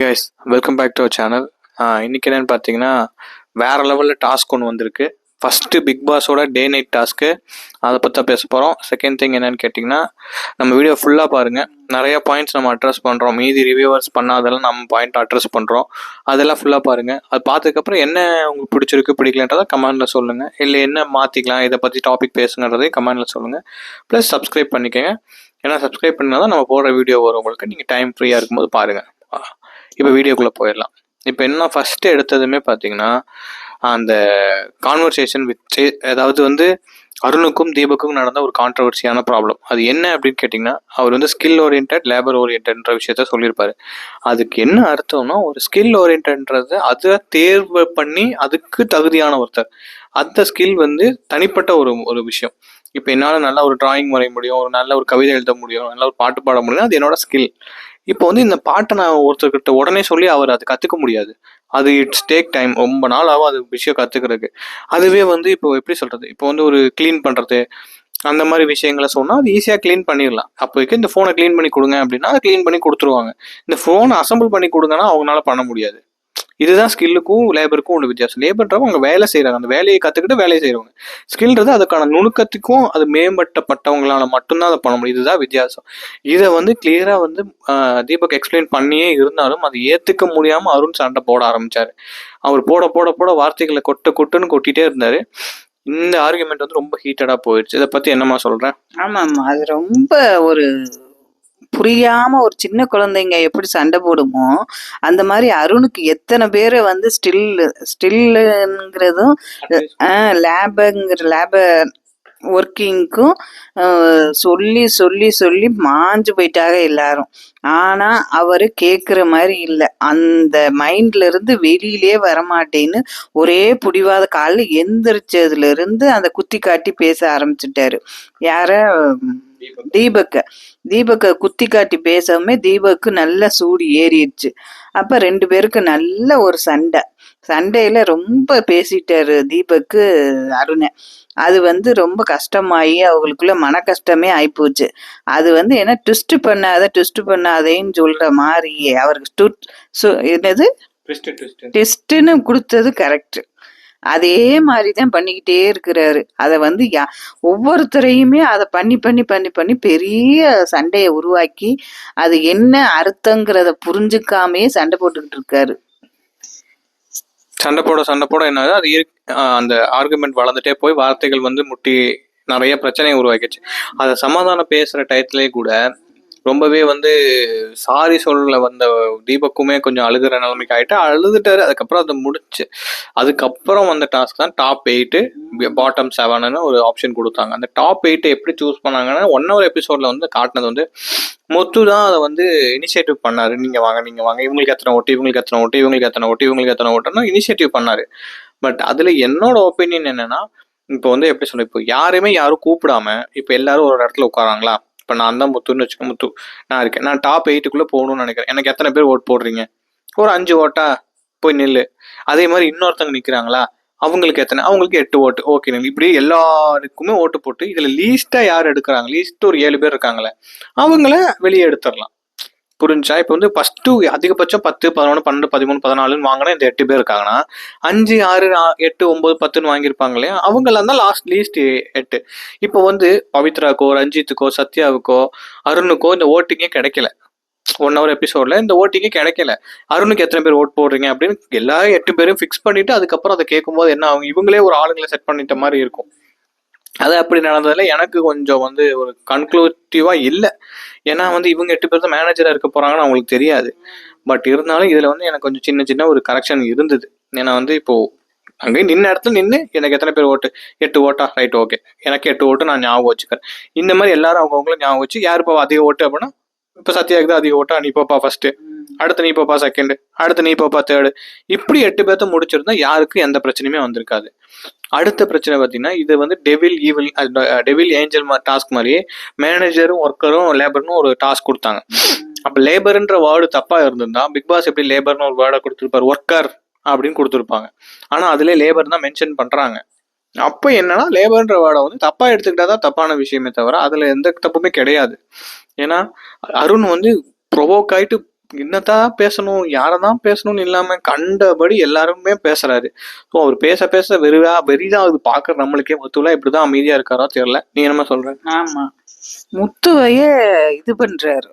Guys welcome back to our channel இன்னைக்கு என்னென்னு பார்த்தீங்கன்னா வேறு லெவலில் டாஸ்க் ஒன்று வந்திருக்கு. ஃபஸ்ட்டு பிக் பாஸோட டே நைட் டாஸ்க்கு அதை பற்றி தான் பேச போகிறோம் செகண்ட் திங் என்னன்னு கேட்டிங்கன்னா நம்ம வீடியோ ஃபுல்லாக பாருங்கள் நிறைய பாயிண்ட்ஸ் நம்ம அட்ரஸ் பண்ணுறோம் மீதி ரிவ்யூவர்ஸ் பண்ணாதெல்லாம் நம்ம பாயிண்ட் அட்ரஸ் பண்ணுறோம் அதெல்லாம் ஃபுல்லாக பாருங்கள் அது பார்த்ததுக்கப்புறம் என்ன உங்களுக்கு பிடிச்சிருக்கு பிடிக்கலன்றதை கமெண்டில் சொல்லுங்கள் இல்லை என்ன மாற்றிக்கலாம் இதை பற்றி டாபிக் பேசுங்கன்றதையும் கமெண்டில் சொல்லுங்கள் ப்ளஸ் சப்ஸ்கிரைப் பண்ணிக்கோங்க. ஏன்னா சப்ஸ்கிரைப் பண்ணால் தான் நம்ம போடுற வீடியோ வரும் உங்களுக்கு. நீங்கள் டைம் ஃப்ரீயாக இருக்கும்போது பாருங்கள் இப்போ வீடியோக்குள்ளே போயிடலாம். இப்போ என்ன ஃபஸ்ட்டு எடுத்ததுமே பார்த்தீங்கன்னா அந்த கான்வர்சேஷன் வித் அதாவது வந்து அருணுக்கும் தீபக்கும் நடந்த ஒரு கான்ட்ரவர்சியான ப்ராப்ளம் அது என்ன அப்படின்னு கேட்டிங்கன்னா அவர் வந்து ஸ்கில் ஓரியன்ட் லேபர் ஓரியன்ட்ன்ற விஷயத்த சொல்லியிருப்பாரு. அதுக்கு என்ன அர்த்தம்னா ஒரு ஸ்கில் ஓரியன்ட்ன்றது அதை தேர்வு பண்ணி அதுக்கு தகுதியான ஒருத்தர். அந்த ஸ்கில் வந்து தனிப்பட்ட ஒரு ஒரு விஷயம். இப்போ என்னால் நல்லா ஒரு டிராயிங் வரைய முடியும் ஒரு நல்ல ஒரு கவிதை எழுத முடியும் நல்ல ஒரு பாட்டு பாட முடியும் அது என்னோட ஸ்கில் இப்போ வந்து இந்த பாட்டை நான் ஒருத்தர்கிட்ட உடனே சொல்லி அவர் அதை கற்றுக்க முடியாது. அது இட்ஸ் டேக் டைம். ரொம்ப நாள் ஆகும் அது விஷயம் கற்றுக்கிறதுக்கு அதுவே வந்து இப்போ எப்படி சொல்கிறது இப்போ வந்து ஒரு க்ளீன் பண்ணுறது அந்த மாதிரி விஷயங்களை சொன்னால் அது ஈஸியாக க்ளீன் பண்ணிடலாம். அப்போதைக்கு இந்த ஃபோனை க்ளீன் பண்ணி கொடுங்க அப்படின்னா அதை க்ளீன் பண்ணி கொடுத்துருவாங்க. இந்த ஃபோனை அசம்பிள் பண்ணி கொடுங்கன்னா அவங்களால பண்ண முடியாது. இதுதான் ஸ்கில்லுக்கும் லேபருக்கும் உள்ள வித்தியாசம். லேபர்ன்றவங்க அவங்க வேலை செய்கிறாங்க அந்த வேலையை கற்றுக்கிட்டு வேலையை செய்கிறவங்க ஸ்கில்ன்றது அதுக்கான நுணுக்கத்துக்கும் அது மேம்பட்டப்பட்டவங்களால மட்டும்தான் அதை பண்ண முடியும். இதுதான் வித்தியாசம். இதை வந்து கிளியராக வந்து தீபக் எக்ஸ்பிளைன் பண்ணியே இருந்தாலும் அதை ஏற்றுக்க முடியாமல் அருண் சண்டை போட ஆரம்பிச்சாரு. அவர் போட போட போட வார்த்தைகளை கொட்டு கொட்டுன்னு கொட்டிகிட்டே இருந்தார். இந்த ஆர்குமெண்ட் வந்து ரொம்ப ஹீட்டடாக போயிடுச்சு இதை பற்றி என்னம்மா சொல்கிறேன் ஆமாம் அது ரொம்ப ஒரு புரியாம ஒரு சின்ன குழந்தைங்க எப்படி சண்டை போடுமோ அந்த மாதிரி அருணுக்கு எத்தனை பேரை வந்து ஸ்டில் ஸ்டில்லுங்கிறதும் லேபுங்கிற லேப ஒர்க்கிங்க்கும் சொல்லி சொல்லி சொல்லி மாஞ்சு போயிட்டாங்க எல்லாரும். ஆனா அவரு கேக்குற மாதிரி இல்லை. அந்த மைண்ட்ல இருந்து வெளியிலே வரமாட்டேன்னு ஒரே புடிவாத காலில் எந்திரிச்சதுல இருந்து அந்த குத்தி காட்டி பேச ஆரம்பிச்சிட்டாரு. யார தீபக்க. தீபக்க குத்தி காட்டி பேசாம தீபக்கு நல்ல சூடு ஏறிடுச்சு. அப்ப ரெண்டு பேருக்கு நல்ல ஒரு சண்டை. சண்டையில ரொம்ப பேசிட்டாரு தீபக்கு அருணை. அது வந்து ரொம்ப கஷ்டமாயி அவங்களுக்குள்ள மன கஷ்டமே ஆயிப்போச்சு. அது வந்து என்ன ட்விஸ்ட் பண்ணாத ட்விஸ்ட் பண்ணாதேன்னு சொல்ற மாதிரி அவருக்கு என்னது? டெஸ்ட்டுன்னு கொடுத்தது கரெக்ட் அதே மாதிரி தான் பண்ணிக்கிட்டே இருக்கிறாரு. அதை வந்து யா ஒவ்வொருத்தரையுமே அதை பண்ணி பண்ணி பண்ணி பண்ணி பெரிய சண்டையை உருவாக்கி அது என்ன அர்த்தங்கிறத புரிஞ்சுக்காமே சண்டை போட்டுக்கிட்டு இருக்காரு. சண்டை போட சண்டை போட என்ன அது இரு- அந்த ஆர்குமெண்ட் வளர்ந்துட்டே போய் வார்த்தைகள் வந்து முட்டி நிறைய பிரச்சனையை உருவாக்கிச்சு அதை சமாதானம் பேசுற டயத்துலேயே கூட ரொம்பவே வந்து சாரி சொல்ல வந்த தீபக்குமே கொஞ்சம் அழுகிற நிலைமைக்கு ஆகிட்டு அழுதுட்டாரு. அதுக்கப்புறம் அதை முடிச்சு அதுக்கப்புறம் வந்த டாஸ்க் தான் டாப் எயிட்டு பாட்டம் செவனுன்னு ஒரு ஆப்ஷன் கொடுத்தாங்க. அந்த டாப் எயிட்டை எப்படி சூஸ் பண்ணாங்கன்னா ஒன் ஹவர் எபிசோடில் வந்து காட்டினது வந்து மொத்து தான் அதை வந்து இனிஷியேட்டிவ் பண்ணாரு. நீங்கள் வாங்க நீங்கள் வாங்க இவங்களுக்கு எத்தனை ஓட்டு இவங்களுக்கு எத்தனை ஓட்டு இவங்களுக்கு எத்தனை ஓட்டு இவங்களுக்கு எத்தனை ஓட்டுன்னு இனிஷியேட்டிவ் பண்ணாரு. பட் அதில் என்னோட ஒப்பீனியன் என்னென்னா இப்போ வந்து எப்படி சொல்ல இப்போ யாருமே யாரும் கூப்பிடாம இப்போ எல்லாரும் ஒரு இடத்துல உட்காராங்களா? இப்போ நான் தான் முத்துன்னு வச்சுக்க முத்து நான் இருக்கேன். நான் டாப் எயிட்டுக்குள்ளே போகணும்னு நினைக்கிறேன். எனக்கு எத்தனை பேர் ஓட் போடுறீங்க? ஒரு அஞ்சு ஓட்டா போய் நில்லு. அதே மாதிரி இன்னொருத்தவங்க நிற்கிறாங்களா அவங்களுக்கு எத்தனை? அவங்களுக்கு எட்டு ஓட்டு ஓகே இப்படி எல்லாருக்குமே ஓட்டு போட்டு இதில் லீஸ்ட்டாக யார் எடுக்கிறாங்க? லீஸ்ட் ஒரு ஏழு பேர் இருக்காங்களே. அவங்கள வெளியே எடுத்துடலாம். புரிஞ்சா? இப்போ வந்து ஃபஸ்ட்டு அதிகபட்சம் பத்து பதினொன்று பன்னெண்டு பதிமூணு பதினாலுன்னு வாங்கினா இந்த எட்டு பேர் இருக்காங்கன்னா அஞ்சு ஆறு எட்டு ஒம்பது பத்துன்னு வாங்கியிருப்பாங்க இல்லையா? அவங்களாம் தான் லாஸ்ட் லீஸ்ட் எட்டு. இப்போ வந்து பவித்ராக்கோ ரஞ்சித்துக்கோ சத்யாவுக்கோ அருணுக்கோ இந்த ஓட்டிங்கே கிடைக்கல. ஒன் ஹவர் எபிசோட்ல இந்த ஓட்டிங்கே கிடைக்கல. அருணுக்கு எத்தனை பேர் ஓட் போடுறீங்க அப்படின்னு எல்லா எட்டு பேரும் ஃபிக்ஸ் பண்ணிட்டு அதுக்கப்புறம் அதை கேட்கும்போது என்ன ஆகும்? இவங்களே ஒரு ஆளுங்களை செட் பண்ணிட்ட மாதிரி இருக்கும். அது அப்படி நடந்ததில் எனக்கு கொஞ்சம் வந்து ஒரு கன்க்ளூட்டிவா இல்லை. ஏன்னா வந்து இவங்க எட்டு பேர் தான் மேனேஜராக இருக்க போறாங்கன்னு அவங்களுக்கு தெரியாது. பட் இருந்தாலும் இதுல வந்து எனக்கு கொஞ்சம் சின்ன சின்ன ஒரு கரெக்ஷன் இருந்தது. ஏன்னா வந்து இப்போ அங்கேயும் நின்ன இடத்துல நின்று எனக்கு எத்தனை பேர் ஓட்டு? எட்டு ஓட்டா? ரைட் ஓகே எனக்கு எட்டு ஓட்டு நான் ஞாபகம் வச்சுக்கிறேன். இந்த மாதிரி எல்லாரும் அவங்கவுங்களும் ஞாபகம் வச்சு யார் இப்போ அதிக ஓட்டு அப்படின்னா இப்போ சத்யாவுக்கு தான் அதிக ஓட்டா நீ போப்பா ஃபர்ஸ்ட்டு அடுத்து நீ போப்பா செகண்டு அடுத்து நீ போப்பா தேர்டு இப்படி எட்டு பேர்த்த முடிச்சிருந்தா யாருக்கும் எந்த பிரச்சனையுமே வந்திருக்காது. அடுத்த பிரச்சனை பார்த்தீங்கன்னா இது வந்து devil evil devil angel task மாதிரியே மேனேஜரும் ஒர்க்கரும் லேபர்னு ஒரு டாஸ்க் கொடுத்தாங்க. அப்போ லேபர்ன்ற வேர்டு தப்பாக இருந்திருந்தா பிக் பாஸ் எப்படி லேபர்னு ஒரு வேர்டை கொடுத்துருப்பாரு? ஒர்க்கர் அப்படின்னு கொடுத்துருப்பாங்க. ஆனால் அதிலே லேபர் தான் மென்ஷன் பண்ணுறாங்க அப்போ என்னன்னா லேபர்ன்ற வேர்டை வந்து தப்பாக எடுத்துக்கிட்டா தான் தப்பான விஷயமே தவிர அதில் எந்த தப்புமே கிடையாது. ஏன்னா அருண் வந்து ப்ரொவோக் ஆகிட்டு என்னதான் பேசணும் யாரதான் பேசணும்னு இல்லாம கண்டபடி எல்லாருமே பேசுறாரு. ஸோ அவர் பேச பேச வெறிவா வெறிதான் அது பாக்குற நம்மளுக்கே ஒத்துலாம் இப்படிதான் அமைதியா இருக்காரோ தெரியல. நீ என்ன சொல்ற? ஆமா. முத்துவைய இது பண்றாரு.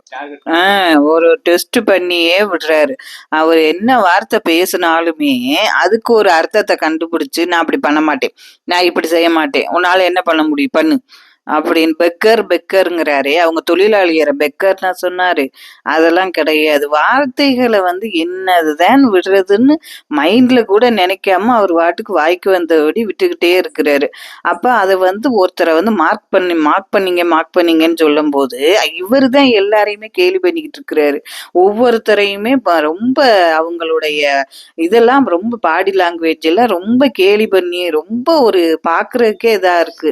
ஆ, ஒரு டெஸ்ட் பண்ணியே விடுறாரு. அவர் என்ன வார்த்தை பேசினாலுமே அதுக்கு ஒரு அர்த்தத்தை கண்டுபிடிச்சு நான் அப்படி பண்ண மாட்டேன். நான் இப்படி செய்ய மாட்டேன். உன்னால என்ன பண்ண முடியும்? பண்ணு. அப்படின்னு பெக்கர் பெக்கருங்கிறாரே. அவங்க தொழிலாளியரை பெக்கர்னா சொன்னாரு. அதெல்லாம் கிடையாது. வார்த்தைகளை வந்து என்னதுதான் விடுறதுன்னு மைண்ட்ல கூட நினைக்காம அவர் வாட்டுக்கு வாய்க்கு வந்தபடி விட்டுக்கிட்டே இருக்கிறாரு. அப்ப அதை வந்து ஒருத்தரை வந்து மார்க் பண்ணி மார்க் பண்ணீங்க மார்க் பண்ணீங்கன்னு சொல்லும் போது இவர் தான் எல்லாரையுமே கேலி பண்ணிக்கிட்டு இருக்கிறாரு. ஒவ்வொருத்தரையுமே ரொம்ப அவங்களுடைய இதெல்லாம் ரொம்ப பாடி லாங்குவேஜ் எல்லாம் ரொம்ப கேலி பண்ணி ரொம்ப ஒரு பாக்குறதுக்கே இதா இருக்கு.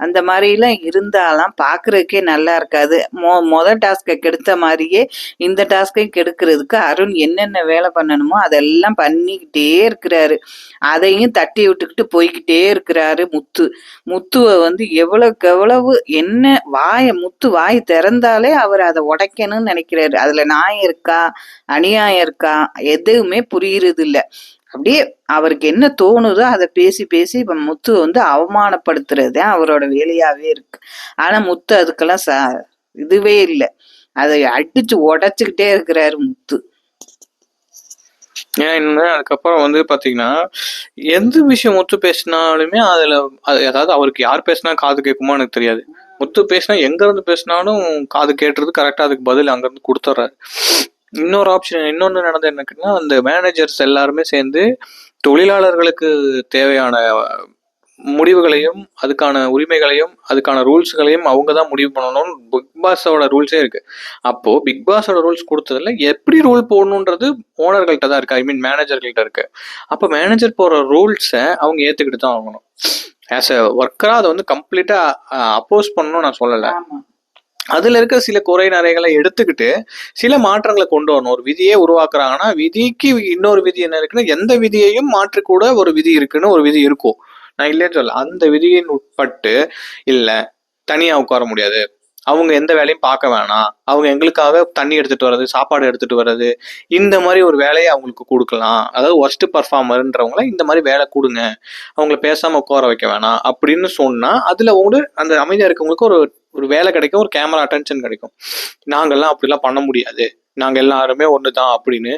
அந்த மாதிரிலாம் இருந்தாலாம் பார்க்குறதுக்கே நல்லா இருக்காது. மொ மொதல் டாஸ்கை கெடுத்த மாதிரியே இந்த டாஸ்கையும் கெடுக்கிறதுக்கு அருண் என்னென்ன வேலை பண்ணணுமோ அதெல்லாம் பண்ணிக்கிட்டே இருக்கிறாரு. அதையும் தட்டி விட்டுக்கிட்டு போய்கிட்டே இருக்கிறாரு முத்து. முத்துவை வந்து எவ்வளவுக்கு எவ்வளவு என்ன வாயை முத்து வாய் திறந்தாலே அவர் அதை உடைக்கணும்னு நினைக்கிறாரு. அதில் நியாயம் இருக்கா அநியாயம் இருக்கா எதுவுமே புரியுறது அப்படியே அவருக்கு என்ன தோணுதோ அதை பேசி பேசி இப்ப முத்து வந்து அவமானப்படுத்துறது அவரோட வேலையாவே இருக்கு. ஆனா முத்து அதுக்கெல்லாம் ச இதுவே இல்லை. அதை அடிச்சு உடைச்சுக்கிட்டே இருக்கிறாரு முத்து. ஏன்னா என்ன அதுக்கப்புறம் வந்து பாத்தீங்கன்னா எந்த விஷயம் முத்து பேசினாலுமே அதுல அது அதாவது அவருக்கு யார் பேசினா காது கேட்குமோ எனக்கு தெரியாது. முத்து பேசினா எங்க இருந்து பேசினாலும் காது கேட்டுறது கரெக்டா அதுக்கு பதில் அங்க இருந்து கொடுத்துட்றாரு இன்னொரு ஆப்ஷன் இன்னொன்று நடந்தது என்னக்குன்னா அந்த மேனேஜர்ஸ் எல்லாருமே சேர்ந்து தொழிலாளர்களுக்கு தேவையான முடிவுகளையும் அதுக்கான உரிமைகளையும் அதுக்கான ரூல்ஸ்களையும் அவங்க தான் முடிவு பண்ணணும்னு பிக் பாஸோட ரூல்ஸே இருக்கு. அப்போ பிக் பாஸோட ரூல்ஸ் கொடுத்ததுல எப்படி ரூல் போடணுன்றது ஓனர்கள்ட்ட தான் இருக்கு. ஐ மீன் மேனேஜர்கள்ட்ட இருக்கு. அப்போ மேனேஜர் போற ரூல்ஸை அவங்க ஏத்துக்கிட்டு தான் ஆகணும். ஆஸ் அ ஒர்க்கரா அதை வந்து கம்ப்ளீட்டா அப்போஸ் பண்ணணும்னு நான் சொல்லலை. அதில் இருக்க சில குறை நிறைகளை எடுத்துக்கிட்டு சில மாற்றங்களை கொண்டு வரணும். ஒரு விதியே உருவாக்குறாங்கன்னா விதிக்கு இன்னொரு விதி என்ன இருக்குன்னா எந்த விதியையும் மாற்றக்கூட ஒரு விதி இருக்குன்னு ஒரு விதி இருக்கும். நான் இல்லைன்னு சொல்ல அந்த விதியின் உட்பட்டு இல்லை தனியாக உட்கார முடியாது. அவங்க எந்த வேலையும் பார்க்க வேணாம். அவங்க எங்களுக்காக தண்ணி எடுத்துகிட்டு வர்றது சாப்பாடு எடுத்துகிட்டு வர்றது இந்த மாதிரி ஒரு வேலையை அவங்களுக்கு கொடுக்கலாம். அதாவது ஒர்ஸ்ட் பர்ஃபார்மர்ன்றவங்கள இந்த மாதிரி வேலை கொடுங்க. அவங்கள பேசாமல் உட்கார வைக்க வேணாம் அப்படின்னு சொன்னால் அதில் வந்து அந்த அமைதியாக இருக்கவங்களுக்கு ஒரு ஒரு வேலை கிடைக்கும் ஒரு கேமரா அட்டென்ஷன் கிடைக்கும். நாங்கள்லாம் அப்படிலாம் பண்ண முடியாது. நாங்கள் எல்லாருமே ஒன்று தான் அப்படின்னு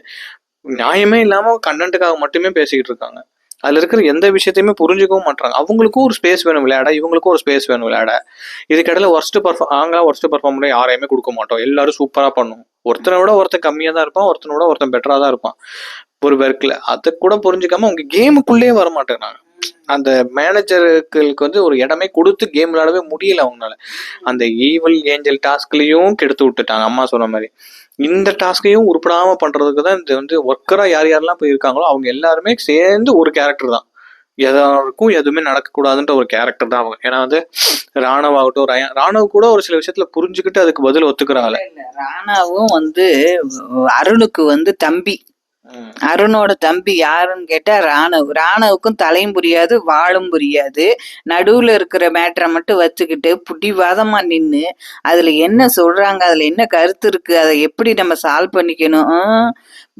நியாயமே இல்லாமல் கண்டென்ட்டுக்காக மட்டுமே பேசிக்கிட்டு இருக்காங்க. அதில் இருக்கிற எந்த விஷயத்தையுமே புரிஞ்சுக்கவும் மாட்டாங்க அவங்களுக்கும் ஒரு ஸ்பேஸ் வேணும் விளையாட இவங்களுக்கும் ஒரு ஸ்பேஸ் வேணும் விளையாட. இதுக்கடையில் ஒர்ஸ்ட் பர்ஃபார்ம் நாங்க ஒர்ஸ்ட் பர்ஃபார்ம் யாரையுமே கொடுக்க மாட்டோம். எல்லாரும் சூப்பராக பண்ணும். ஒருத்தனை விட ஒருத்தன் கம்மியாக தான் இருப்பான் ஒருத்தனை விட ஒருத்தன் பெட்டராக தான் இருப்பான். ஒரு ஒர்க்கில் அதை கூட புரிஞ்சுக்காம அவங்க கேமுக்குள்ளேயே வர மாட்டேங்கிறாங்க. அந்த மேனேஜர்களுக்கு வந்து ஒரு இடமே கொடுத்து கேம் விளையாடவே முடியல அவங்களால. அந்த ஈவல் ஏஞ்சல் டாஸ்க்லயும் கெடுத்து விட்டுட்டாங்க. அம்மா சொன்ன மாதிரி. இந்த டாஸ்கையும் உருப்படாம பண்றதுக்கு தான் இந்த வந்து ஒர்க்கரா யார் யாரெல்லாம் போய் இருக்காங்களோ அவங்க எல்லாருமே சேர்ந்து ஒரு கேரக்டர் தான். எதாருக்கும் எதுவுமே நடக்கக்கூடாதுன்ற ஒரு கேரக்டர் தான் அவங்க. ஏன்னா வந்து ராணவ் ஆகட்டும் ரயா- ராணவ் கூட ஒரு சில விஷயத்துல புரிஞ்சுக்கிட்டு அதுக்கு பதில் ஒத்துக்கிறாங்க. ராணாவும் வந்து அருணுக்கு வந்து தம்பி. அருணோட தம்பி யாருன்னு கேட்டா ராணவ். ராணவுக்கும் தலையும் புரியாது வாழும் புரியாது. நடுவுல இருக்கிற மேட்டரை மட்டும் வச்சுக்கிட்டு புடிவாதமா நின்னு அதுல என்ன சொல்றாங்க அதுல என்ன கருத்து இருக்கு அதை எப்படி நம்ம சால்வ் பண்ணிக்கணும்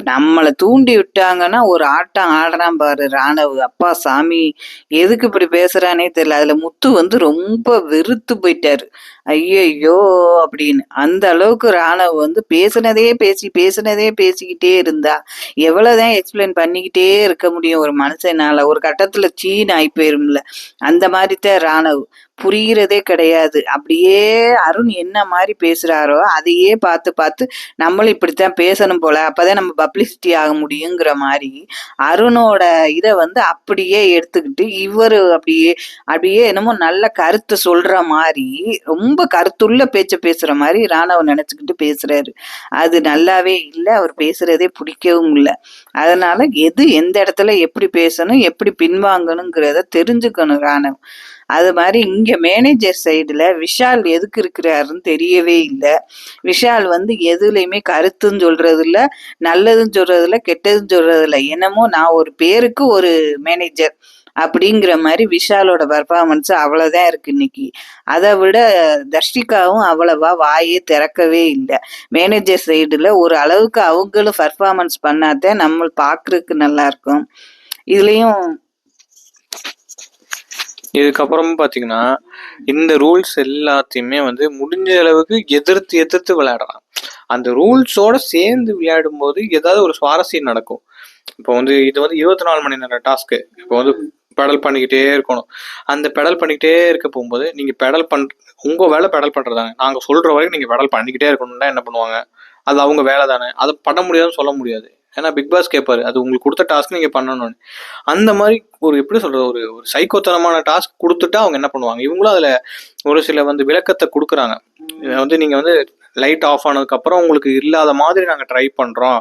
நம்மளை தூண்டி விட்டாங்கன்னா ஒரு ஆட்டம் ஆடுறான் பாரு ராணவ். அப்பா சாமி எதுக்கு இப்படி பேசுறானே தெரியல. அதுல முத்து வந்து ரொம்ப வெறுத்து போயிட்டாரு. ஐயையோ அப்படின்னு. அந்த அளவுக்கு ராணவ் வந்து பேசுனதே பேசி பேசுனதே பேசிக்கிட்டே இருந்தா எவ்வளவுதான் எக்ஸ்பிளைன் பண்ணிக்கிட்டே இருக்க முடியும் ஒரு மனுஷனால. ஒரு கட்டத்துல சீன் ஆகி போயிரும்ல. அந்த மாதிரி தான் ராணவ். புரிகிறதே கிடையாது. அப்படியே அருண் என்ன மாதிரி பேசுறாரோ அதையே பார்த்து பார்த்து நம்மளும் இப்படித்தான் பேசணும் போல அப்பதான் நம்ம பப்ளிசிட்டி ஆக முடியுங்கிற மாதிரி அருணோட இதை வந்து அப்படியே எடுத்துக்கிட்டு இவர் அப்படியே அப்படியே என்னமோ நல்ல கருத்து சொல்ற மாதிரி ரொம்ப கருத்துள்ள பேச்ச பேசுற மாதிரி ராணவன் நினைச்சுக்கிட்டு பேசுறாரு. அது நல்லாவே இல்லை அவர் பேசுறதே பிடிக்கவும் இல்லை. அதனால எது எந்த இடத்துல எப்படி பேசணும் எப்படி பின்வாங்கணுங்கிறத தெரிஞ்சுக்கணும் ராணவன் அது மாதிரி இங்க மேனேஜர் சைடுல விஷால் எதுக்கு இருக்கிறாருன்னு தெரியவே இல்லை. விஷால் வந்து எதுலையுமே கருத்துன்னு சொல்றது இல்ல நல்லதுன்னு சொல்றது இல்ல கெட்டதுன்னு சொல்றது இல்ல என்னமோ நான் ஒரு பேருக்கு ஒரு மேனேஜர் அப்படிங்கிற மாதிரி விஷாலோட பர்ஃபார்மன்ஸ் அவ்வளோதான் இருக்கு இன்னைக்கு. அதை விட தர்ஷிகாவும் அவ்வளவா வாயே திறக்கவே இல்லை. மேனேஜர் சைடில் ஒரு அளவுக்கு அவங்களும் பர்ஃபார்மன்ஸ் பண்ணாதான் நம்ம பார்க்குறதுக்கு நல்லா இருக்கும். இதுலேயும் இதுக்கப்புறம் பார்த்தீங்கன்னா இந்த ரூல்ஸ் எல்லாத்தையுமே வந்து முடிஞ்ச அளவுக்கு எதிர்த்து எதிர்த்து விளையாடலாம். அந்த ரூல்ஸோட சேர்ந்து விளையாடும் போது ஏதாவது ஒரு சுவாரஸ்யம் நடக்கும். இப்போ வந்து இது வந்து இருபத்தி நாலு மணி நேரம் டாஸ்க்கு இப்போ வந்து பெடல் பண்ணிக்கிட்டே இருக்கணும். அந்த பெடல் பண்ணிக்கிட்டே இருக்க போகும்போது நீங்கள் பெடல் பண் உங்கள் வேலை பெடல் பண்ணுறதாங்க நாங்கள் சொல்கிற வரைக்கும் நீங்கள் பெடல் பண்ணிக்கிட்டே இருக்கணும்னா என்ன பண்ணுவாங்க? அது அவங்க வேலை தானே அதை பண்ண முடியாதுன்னு சொல்ல முடியாது. ஏன்னா பிக் பாஸ் கேட்பாரு அது உங்களுக்கு கொடுத்த டாஸ்க் நீங்க பண்ணணும்னு. அந்த மாதிரி ஒரு எப்படி சொல்றது ஒரு ஒரு சைக்கோத்தனமான டாஸ்க் கொடுத்துட்டா அவங்க என்ன பண்ணுவாங்க? இவங்களும் அதுல ஒரு சில வந்து விளக்கத்தை கொடுக்குறாங்க. வந்து நீங்க வந்து லைட் ஆஃப் ஆனதுக்கு அப்புறம் உங்களுக்கு இல்லாத மாதிரி நாங்க ட்ரை பண்றோம்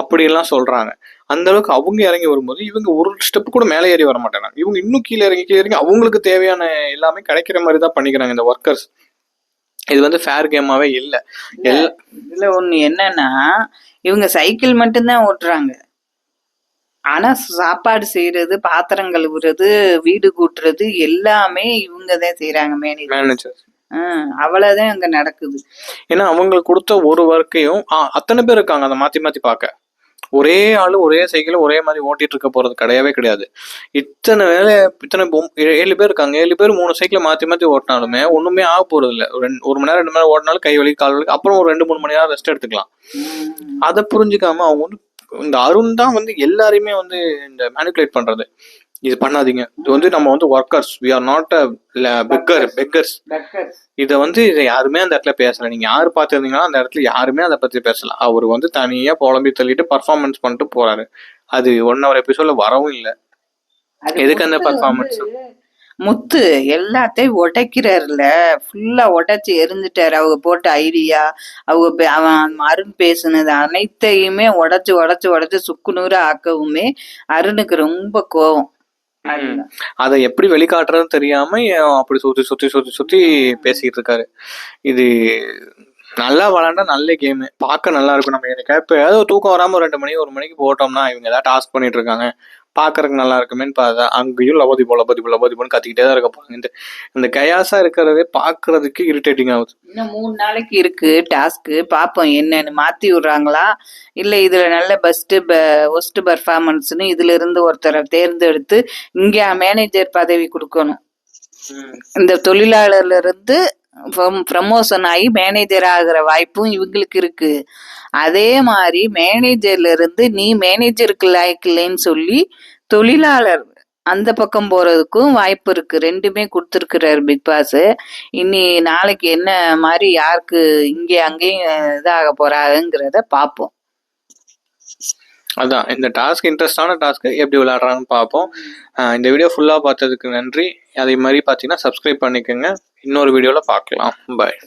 அப்படியெல்லாம் சொல்றாங்க. அந்த அளவுக்கு அவங்க இறங்கி வரும்போது இவங்க ஒரு ஸ்டெப் கூட மேலே ஏறி வர மாட்டாங்க இவங்க இன்னும் கீழே இறங்கி கீழே இறங்கி அவங்களுக்கு தேவையான எல்லாமே கிடைக்கிற மாதிரி தான் பண்ணிக்கிறாங்க இந்த ஒர்க்கர்ஸ் இது வந்து ஃபேர் கேமாவே இல்லை. இதுல ஒண்ணு என்னன்னா இவங்க சைக்கிள் மட்டும்தான் ஓட்டுறாங்க. ஆனா சாப்பாடு செய்யறது பாத்திரம் கழுவுறது வீடு கூட்டுறது எல்லாமே இவங்க தான் செய்யறாங்க மேனேஜர் அவ்வளவுதான் அங்க நடக்குது. ஏன்னா அவங்களுக்கு கொடுத்த ஒரு ஒர்க்கையும் அத்தனை பேர் இருக்காங்க அதை மாத்தி மாத்தி பார்க்க. ஒரே ஆளு ஒரே சைக்கிள் ஒரே மாதிரி ஓட்டிட்டு இருக்க போறது கிடையவே கிடையாது. இத்தனை வேலை இத்தனை ஏழு பேர் இருக்காங்க. ஏழு பேர் மூணு சைக்கிளை மாத்தி மாத்தி ஓட்டினாலுமே ஒண்ணுமே ஆக போறது இல்ல ஒரு ரெண்டு ஒரு மணி நேரம் ரெண்டு மணி நேரம் ஓட்டினாலும் கை வலி கால் வலி அப்புறம் ஒரு ரெண்டு மூணு மணி நேரம் ரெஸ்ட் எடுத்துக்கலாம். அதை புரிஞ்சுக்காம அவங்க வந்து இந்த அருண் தான் வந்து எல்லாரையுமே வந்து இந்த மேனிப்புலேட் பண்றது. இது பண்ணாதீங்க. இது வந்து நம்ம வந்து workers we are not a beggar beggars இதை வந்து இதை யாருமே அந்த இடத்துல பேசல. நீங்க யாரு பார்த்துருந்தீங்கன்னா அந்த இடத்துல யாருமே அதை பத்தி பேசல. அவர் வந்து தனியா புலம்பி தள்ளிட்டு பர்ஃபார்மன்ஸ் பண்ணிட்டு போறாரு. அது ஒன் ஹவர் எபிசோட்ல வரவும் இல்லை. எதுக்கு அந்த performance? முத்து எல்லாத்தையும் உடைக்கிறாருல ஃபுல்லா உடைச்சு எரிஞ்சிட்டாரு. அவங்க போட்ட ஐடியா அவங்க அவன் அருண் பேசுனது அனைத்தையுமே உடைச்சு உடைச்சு உடைச்சு சுக்குநூறு ஆக்கவுமே அருணுக்கு ரொம்ப கோவம். அதை எப்படி வெளிக்காட்டுறதுன்னு தெரியாம அப்படி சுத்தி சுத்தி சுத்தி சுத்தி பேசிட்டு இருக்காரு? இது நல்லா விளாண்டா நல்ல கேம் பார்க்க நல்லா இருக்கும். நம்ம எனக்கு இப்போ ஏதாவது தூக்கம் வராம ஒரு ரெண்டு மணி ஒரு மணிக்கு போட்டோம்னா இவங்க ஏதாவது டாஸ்க் பண்ணிட்டு இருக்காங்க. பார்க்கறதுக்கு நல்லா இருக்குமேன்னு பார்த்தா அங்கேயும் லபதி போ லபதி போ லபதி போன்னு கத்திக்கிட்டே தான் இருக்க போறாங்க இந்த இந்த கயாசா இருக்கிறதே பார்க்கறதுக்கு இரிட்டேட்டிங் ஆகுது. இன்னும் மூணு நாளைக்கு இருக்கு டாஸ்க்கு பார்ப்போம் என்னன்னு. மாத்தி விடுறாங்களா? இல்ல இதுல நல்ல பெஸ்ட் ஒஸ்ட் பர்ஃபார்மன்ஸ்னு இதுல இருந்து ஒருத்தரை தேர்ந்தெடுத்து இங்க மேனேஜர் பதவி கொடுக்கணும். இந்த தொழிலாளர்ல இருந்து ப்ரமோஷன் ஆகி மேனேஜர் ஆகிற வாய்ப்பும் இவங்களுக்கு இருக்கு. அதே மாதிரி மேனேஜர்ல இருந்து நீ மேனேஜருக்கு லாய்க்கில்லைன்னு சொல்லி தொழிலாளர் அந்த பக்கம் போறதுக்கும் வாய்ப்பு இருக்கு. ரெண்டுமே கொடுத்துருக்குறாரு பிக் பாஸ் இனி நாளைக்கு என்ன மாதிரி யாருக்கு இங்கே அங்கேயும் இதாக போறாங்கிறத பார்ப்போம். அதான் இந்த டாஸ்க் இன்ட்ரெஸ்டான டாஸ்க்கு எப்படி விளாட்றான்னு பார்ப்போம். இந்த வீடியோ ஃபுல்லாக பார்த்ததுக்கு நன்றி. அதே மாதிரி பார்த்தீங்கன்னா சப்ஸ்கிரைப் பண்ணிக்கோங்க. இன்னொரு வீடியோவில் பார்க்கலாம். பாய்